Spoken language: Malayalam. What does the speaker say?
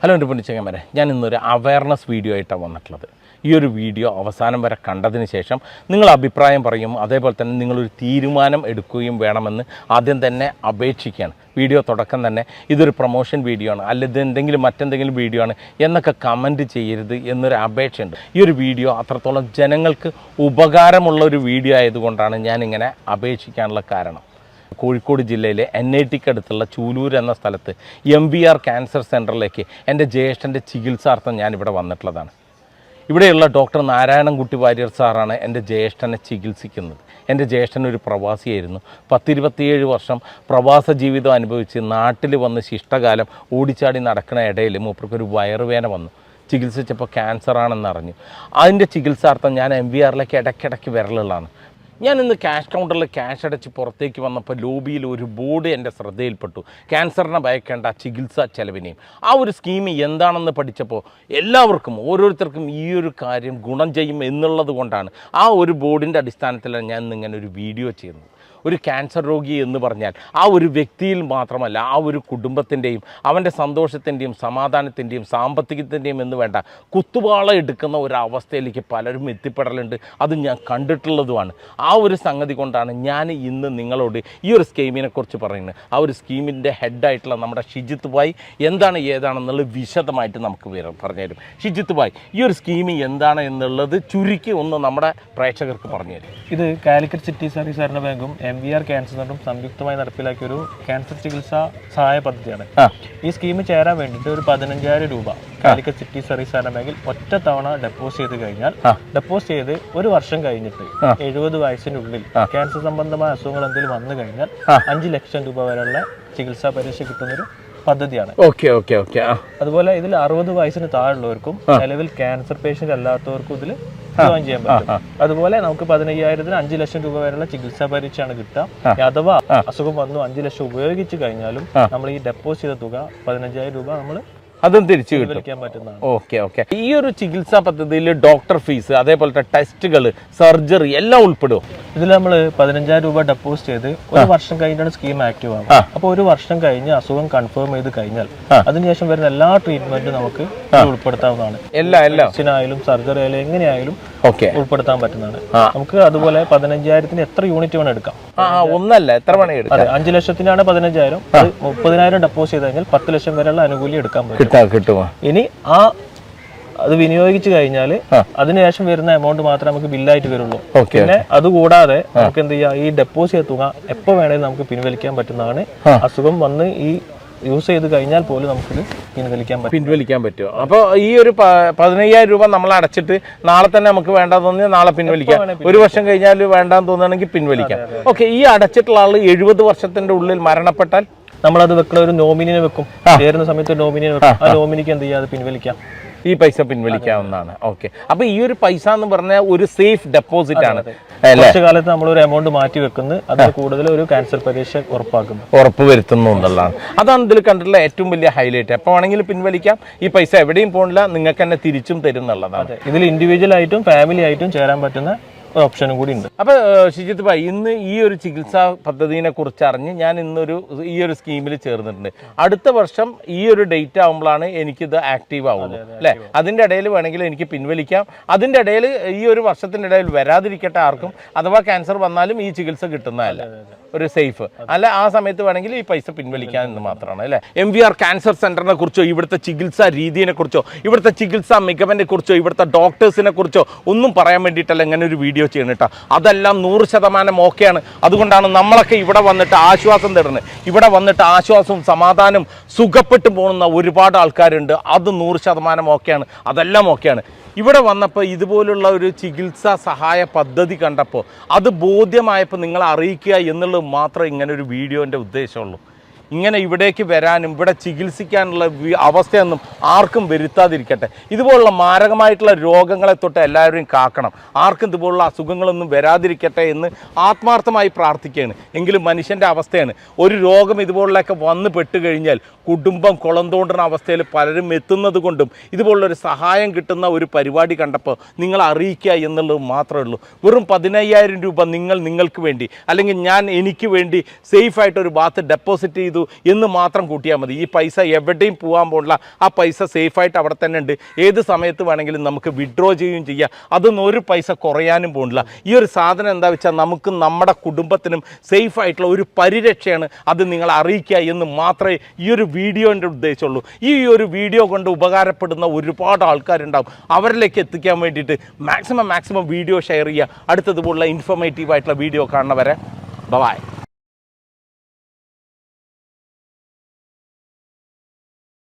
ഹലോ എന്റെ പൊന്നിച്ചങ്ങന്മാരെ ഞാൻ ഇന്നൊരു അവയർനെസ് വീഡിയോ ആയിട്ടാണ് വന്നിട്ടുള്ളത്. ഈ ഒരു വീഡിയോ അവസാനം വരെ കണ്ടതിന് ശേഷം നിങ്ങൾ അഭിപ്രായം പറയും അതേപോലെ തന്നെ നിങ്ങളൊരു തീരുമാനം എടുക്കുകയും വേണമെന്ന് ആദ്യം തന്നെ അപേക്ഷിക്കുകയാണ്. വീഡിയോ തുടക്കം തന്നെ ഇതൊരു പ്രൊമോഷൻ വീഡിയോ ആണ് അല്ല ഇത് എന്തെങ്കിലും മറ്റെന്തെങ്കിലും വീഡിയോ ആണ് എന്നൊക്കെ കമന്റ് ചെയ്യരുത് എന്നൊരു അപേക്ഷയുണ്ട്. ഈ ഒരു വീഡിയോ അത്രത്തോളം ജനങ്ങൾക്ക് ഉപകാരമുള്ള ഒരു വീഡിയോ ആയതുകൊണ്ടാണ് ഞാനിങ്ങനെ അപേക്ഷിക്കാനുള്ള കാരണം. കോഴിക്കോട് ജില്ലയിലെ എൻ ഐ ടിക്ക് അടുത്തുള്ള ചൂലൂർ എന്ന സ്ഥലത്ത് എം വി ആർ ക്യാൻസർ സെന്ററിലേക്ക് എന്റെ ജ്യേഷ്ഠന്റെ ചികിത്സാർത്ഥം ഞാനിവിടെ വന്നിട്ടുള്ളതാണ്. ഇവിടെയുള്ള ഡോക്ടർ നാരായണൻകുട്ടി വാര്യർ സാറാണ് എന്റെ ജ്യേഷ്ഠനെ ചികിത്സിക്കുന്നത്. എന്റെ ജ്യേഷ്ഠൻ ഒരു പ്രവാസിയായിരുന്നു. പത്തിരുപത്തിയേഴ് വർഷം പ്രവാസ ജീവിതം അനുഭവിച്ച് നാട്ടിൽ വന്ന് ശിഷ്ടകാലം ഓടിച്ചാടി നടക്കുന്ന ഇടയിൽ മൂപ്പർക്കൊരു വയറുവേന വന്നു. ചികിത്സിച്ചപ്പോൾ ക്യാൻസറാണെന്ന് അറിഞ്ഞു അതിന്റെ ചികിത്സാർത്ഥം ഞാൻ എം വി ആറിലേക്ക് ഇടയ്ക്കിടയ്ക്ക് വിരലുള്ളതാണ് ഞാൻ ഇന്ന് ക്യാഷ് കൗണ്ടറിൽ ക്യാഷ് അടച്ച് പുറത്തേക്ക് വന്നപ്പോൾ ലോബിയിൽ ഒരു ബോർഡ് എന്റെ ശ്രദ്ധയിൽപ്പെട്ടു. ക്യാൻസറിനെ ഭയക്കേണ്ട ചികിത്സാ ചെലവിനെയും. ആ ഒരു സ്കീം എന്താണെന്ന് പഠിച്ചപ്പോൾ എല്ലാവർക്കും ഓരോരുത്തർക്കും ഈ ഒരു കാര്യം ഗുണം ചെയ്യും എന്നുള്ളത് കൊണ്ടാണ് ആ ഒരു ബോർഡിന്റെ അടിസ്ഥാനത്തിലാണ് ഞാൻ ഇന്ന് ഇങ്ങനെ ഒരു വീഡിയോ ചെയ്യുന്നത്. ഒരു ക്യാൻസർ രോഗി എന്ന് പറഞ്ഞാൽ ആ ഒരു വ്യക്തിയിൽ മാത്രമല്ല ആ ഒരു കുടുംബത്തിന്റെയും അവന്റെ സന്തോഷത്തിന്റെയും സമാധാനത്തിന്റെയും സാമ്പത്തികത്തിന്റെയും എന്ന് വേണ്ട കുത്തുപാള എടുക്കുന്ന ഒരു അവസ്ഥയിലേക്ക് പലരും എത്തിപ്പെടലുണ്ട്. അത് ഞാൻ കണ്ടിട്ടുള്ളതുമാണ്. ആ ഒരു സംഗതി കൊണ്ടാണ് ഞാൻ ഇന്ന് നിങ്ങളോട് ഈ ഒരു സ്കീമിനെ കുറിച്ച് പറയുന്നത്. ആ ഒരു സ്കീമിന്റെ ഹെഡായിട്ടുള്ള നമ്മുടെ ഷിജിത്ത് ഭായ് എന്താണ് ഏതാണെന്നുള്ളത് വിശദമായിട്ട് നമുക്ക് പറഞ്ഞുതരും. ഷിജിത്ത് ഭായ് ഈ ഒരു സ്കീം എന്താണ് എന്നുള്ളത് ചുരുക്കി ഒന്ന് നമ്മുടെ പ്രേക്ഷകർക്ക് പറഞ്ഞുതരും. ഇത് കാലിക്കറ്റ് സിറ്റി സഹകരണ ബാങ്കും എം വി ആർ ക്യാൻസർ സെന്ററും സംയുക്തമായി നടപ്പിലാക്കിയ ഒരു ക്യാൻസർ ചികിത്സാ സഹായ പദ്ധതിയാണ്. ഈ സ്കീമിൽ ചേരാൻ വേണ്ടിയിട്ട് ഒരു പതിനഞ്ചായിരം രൂപ കാലിക്കറ്റ് സിറ്റി സർവീസ് ബാങ്കിൽ ഒറ്റ തവണ ഡെപ്പോസിറ്റ് ചെയ്ത് കഴിഞ്ഞാൽ ഡെപ്പോസ് ഡെപ്പോസിറ്റ് ചെയ്ത് ഒരു വർഷം കഴിഞ്ഞിട്ട്. എഴുപത് വയസ്സിനുള്ളിൽ ക്യാൻസർ സംബന്ധമായ അസുഖങ്ങൾ എന്തെങ്കിലും വന്നു കഴിഞ്ഞാൽ. അഞ്ച് ലക്ഷം രൂപ വരെയുള്ള ചികിത്സാ പരീക്ഷ കിട്ടുന്നൊരു പദ്ധതിയാണ്. Okay okay okay. അതുപോലെ ഇതിൽ അറുപത് വയസ്സിന് താഴെയുള്ളവർക്കും നിലവിൽ ക്യാൻസർ പേഷ്യന്റ് അല്ലാത്തവർക്കും ഇതിൽ ജോയിൻ ചെയ്യാൻ പറ്റും. അതുപോലെ നമുക്ക് പതിനയ്യായിരത്തിന് അഞ്ച് ലക്ഷം രൂപ വരെയുള്ള ചികിത്സാ പരീക്ഷയാണ് കിട്ടുക. അഥവാ അസുഖം വന്നു അഞ്ച് ലക്ഷം ഉപയോഗിച്ച് കഴിഞ്ഞാലും നമ്മൾ ഈ ഡെപ്പോസിറ്റ് ചെയ്ത തുക പതിനഞ്ചായിരം രൂപ നമ്മൾ അതും തിരിച്ചു കിട്ടും. Okay okay. ഈ ഒരു ചികിത്സാ പദ്ധതിയിൽ ഡോക്ടർ ഫീസ് അതേപോലത്തെ ടെസ്റ്റുകൾ സർജറി എല്ലാം ഉൾപ്പെടും. ഇതിൽ നമ്മൾ പതിനഞ്ചായിരം രൂപ ഡെപ്പോസിറ്റ് ചെയ്ത് ഒരു വർഷം കഴിഞ്ഞാണ് സ്കീം ആക്റ്റീവ് ആവുക. അപ്പോൾ ഒരു വർഷം കഴിഞ്ഞ് അസുഖം കൺഫേം ചെയ്ത് കഴിഞ്ഞാൽ അതിനുശേഷം വരുന്ന എല്ലാ ട്രീറ്റ്മെന്റും നമുക്ക് ഉൾപ്പെടുത്താവുന്നതാണ്. എല്ലാം ആയാലും സർജറി ആയാലും എങ്ങനെയായാലും ഉൾപ്പെടുത്താൻ പറ്റുന്നതാണ്. നമുക്ക് അതുപോലെ പതിനഞ്ചായിരത്തിന് എത്ര യൂണിറ്റ് വേണം എടുക്കാം? ഒന്നല്ല എത്ര വേണം അഞ്ചു ലക്ഷത്തിനാണ് പതിനഞ്ചായിരം. അത് മുപ്പതിനായിരം ഡെപ്പോസിറ്റ് ചെയ്ത് കഴിഞ്ഞാൽ പത്ത് ലക്ഷം വരെയുള്ള ആനുകൂല്യം എടുക്കാൻ പറ്റും. ഇനി ആ അത് വിനിയോഗിച്ചു കഴിഞ്ഞാൽ അതിനുശേഷം വരുന്ന എമൗണ്ട് മാത്രമേ നമുക്ക് ബില്ലായിട്ട് വരുള്ളൂ. പിന്നെ അതുകൂടാതെ നമുക്ക് എന്ത് ചെയ്യാം? ഈ ഡെപ്പോസിറ്റ് തുക എപ്പോൾ വേണേലും നമുക്ക് പിൻവലിക്കാൻ പറ്റുന്നതാണ്. അസുഖം വന്ന് ഈ യൂസ് ചെയ്ത് കഴിഞ്ഞാൽ പോലും നമുക്കിത് പിൻവലിക്കാൻ പറ്റും. പിൻവലിക്കാൻ പറ്റും. അപ്പോൾ ഈ ഒരു പതിനയ്യായിരം രൂപ നമ്മൾ അടച്ചിട്ട് നാളെ തന്നെ നമുക്ക് വേണ്ടാന്ന് തോന്നിയാൽ നാളെ പിൻവലിക്കാം. ഒരു വർഷം കഴിഞ്ഞാൽ വേണ്ടാന്ന് തോന്നുകയാണെങ്കിൽ പിൻവലിക്കാം. ഓക്കെ ഈ അടച്ചിട്ടുള്ള ആൾ എഴുപത് വർഷത്തിന്റെ ഉള്ളിൽ മരണപ്പെട്ടാൽ? നമ്മളത് വെക്കുന്ന ഒരു നോമിനിനെ വെക്കും. ചേരുന്ന സമയത്ത് നോമിനിനെ വെക്കും. ആ നോമിനിക്ക് എന്ത് ചെയ്യാതെ അത് പിൻവലിക്കാം. ഈ പൈസ പിൻവലിക്കാവുന്നതാണ്. ഓക്കെ അപ്പൊ ഈ ഒരു പൈസ എന്ന് പറഞ്ഞാൽ ഒരു സേഫ് ഡെപ്പോസിറ്റ് ആണ്. കുറച്ച് കാലത്ത് നമ്മൾ ഒരു എമൗണ്ട് മാറ്റി വെക്കുന്നു. അതിൽ കൂടുതൽ ഒരു ക്യാൻസർ പരീക്ഷ ഉറപ്പാക്കുന്നു. ഉറപ്പ് വരുത്തുന്നു എന്നുള്ളതാണ് അതാണ് ഇതിൽ കണ്ടിട്ടുള്ള ഏറ്റവും വലിയ ഹൈലൈറ്റ് എപ്പോൾ വേണമെങ്കിലും പിൻവലിക്കാം. ഈ പൈസ എവിടെയും പോകണില്ല നിങ്ങൾക്ക് തന്നെ തിരിച്ചും തരും എന്നുള്ളതാണ്. ഇതിൽ ഇൻഡിവിജ്വൽ ആയിട്ടും ഫാമിലി ആയിട്ടും ചേരാൻ പറ്റുന്ന ഒരു ഓപ്ഷനും കൂടി ഉണ്ട് അപ്പോൾ ഷിജിത്ത് ഭായ് ഇന്ന് ഈ ഒരു ചികിത്സാ പദ്ധതിനെ കുറിച്ച് അറിഞ്ഞ് ഞാൻ ഇന്നൊരു ഈ ഒരു സ്കീമിൽ ചേർന്നിട്ടുണ്ട്. അടുത്ത വർഷം ഈ ഒരു ഡേറ്റ് ആകുമ്പോഴാണ് എനിക്കിത് ആക്റ്റീവ് ആവുന്നത്. അല്ലേ? അതിന്റെ ഇടയിൽ വേണമെങ്കിൽ എനിക്ക് പിൻവലിക്കാം. അതിന്റെ ഇടയിൽ ഈ ഒരു വർഷത്തിന്റെ ഇടയിൽ വരാതിരിക്കട്ടെ ആർക്കും. അഥവാ ക്യാൻസർ വന്നാലും ഈ ചികിത്സ കിട്ടുന്നതല്ല. ഒരു സേഫ്. അല്ല ആ സമയത്ത് വേണമെങ്കിൽ ഈ പൈസ പിൻവലിക്കാൻ എന്ന് മാത്രമാണ് അല്ലേ? എം വി ആർ ക്യാൻസർ സെന്ററിനെ കുറിച്ചോ ഇവിടുത്തെ ചികിത്സാ രീതിയെ കുറിച്ചോ ഇവിടുത്തെ ചികിത്സാ മികവിനെ കുറിച്ചോ ഇവിടുത്തെ ഡോക്ടേഴ്സിനെ കുറിച്ചോ ഒന്നും പറയാൻ വേണ്ടിയിട്ടല്ല ഇങ്ങനെ ഒരു വീഡിയോ ചെയ്യണം അതെല്ലാം നൂറ് ശതമാനം ഓക്കെയാണ് അതുകൊണ്ടാണ് നമ്മളൊക്കെ ഇവിടെ വന്നിട്ട് ആശ്വാസം തരുന്നത്. ഇവിടെ വന്നിട്ട് ആശ്വാസവും സമാധാനവും സുഖപ്പെട്ടു പോകുന്ന ഒരുപാട് ആൾക്കാരുണ്ട്. അത് നൂറ് ശതമാനം ഓക്കെയാണ് അതെല്ലാം ഓക്കെയാണ് ഇവിടെ വന്നപ്പോൾ ഇതുപോലുള്ള ഒരു ചികിത്സാ സഹായ പദ്ധതി കണ്ടപ്പോൾ അത് ബോധ്യമായപ്പോൾ നിങ്ങളെ അറിയിക്കുക എന്നുള്ളത് മാത്രമേ ഇങ്ങനെ ഒരു വീഡിയോന്റെ ഉദ്ദേശമുള്ളൂ. ഇങ്ങനെ ഇവിടേക്ക് വരാനും ഇവിടെ ചികിത്സിക്കാനുള്ള അവസ്ഥയൊന്നും ആർക്കും വരുത്താതിരിക്കട്ടെ. ഇതുപോലുള്ള മാരകമായിട്ടുള്ള രോഗങ്ങളെ തൊട്ട് എല്ലാവരെയും കാക്കണം. ആർക്കും ഇതുപോലുള്ള അസുഖങ്ങളൊന്നും വരാതിരിക്കട്ടെ എന്ന് ആത്മാർത്ഥമായി പ്രാർത്ഥിക്കുകയാണ്. എങ്കിലും മനുഷ്യന്റെ അവസ്ഥയാണ്. ഒരു രോഗം ഇതുപോലുള്ളൊക്കെ വന്ന് പെട്ട് കഴിഞ്ഞാൽ കുടുംബം കുളം തോണ്ടുന്ന അവസ്ഥയിൽ പലരും എത്തുന്നത് കൊണ്ടും ഇതുപോലുള്ളൊരു സഹായം കിട്ടുന്ന ഒരു പരിപാടി കണ്ടപ്പോൾ നിങ്ങൾ അറിയിക്കുക എന്നുള്ളത് മാത്രമേ ഉള്ളൂ. വെറും പതിനയ്യായിരം രൂപ നിങ്ങൾ നിങ്ങൾക്ക് വേണ്ടി അല്ലെങ്കിൽ ഞാൻ എനിക്ക് വേണ്ടി സേഫായിട്ട് ഒരു ബാത്ത് ഡെപ്പോസിറ്റ് ചെയ്ത് ചെയ്തു എന്ന് മാത്രം കൂട്ടിയാൽ മതി. ഈ പൈസ എവിടെയും പോകാൻ പോകില്ല ആ പൈസ സേഫായിട്ട് അവിടെ തന്നെ ഉണ്ട്. ഏത് സമയത്ത് വേണമെങ്കിലും നമുക്ക് വിഡ്രോ ചെയ്യുകയും ചെയ്യാം. അതൊന്നും ഒരു പൈസ കുറയാനും പോകുന്നില്ല ഈ ഒരു സാധനം എന്താ വെച്ചാൽ നമുക്ക് നമ്മുടെ കുടുംബത്തിനും സേഫ് ആയിട്ടുള്ള ഒരു പരിരക്ഷയാണ് അത് നിങ്ങൾ അറിയിക്കുക എന്ന് മാത്രമേ ഈ ഒരു വീഡിയോന്റെ ഉദ്ദേശമുള്ളൂ ഈ ഒരു വീഡിയോ കൊണ്ട് ഉപകാരപ്പെടുന്ന ഒരുപാട് ആൾക്കാരുണ്ടാവും. അവരിലേക്ക് എത്തിക്കാൻ വേണ്ടിയിട്ട് മാക്സിമം മാക്സിമം വീഡിയോ ഷെയർ ചെയ്യുക. അടുത്തതുപോലുള്ള ഇൻഫോർമേറ്റീവ് ആയിട്ടുള്ള വീഡിയോ കാണുന്നവരെ ബൈ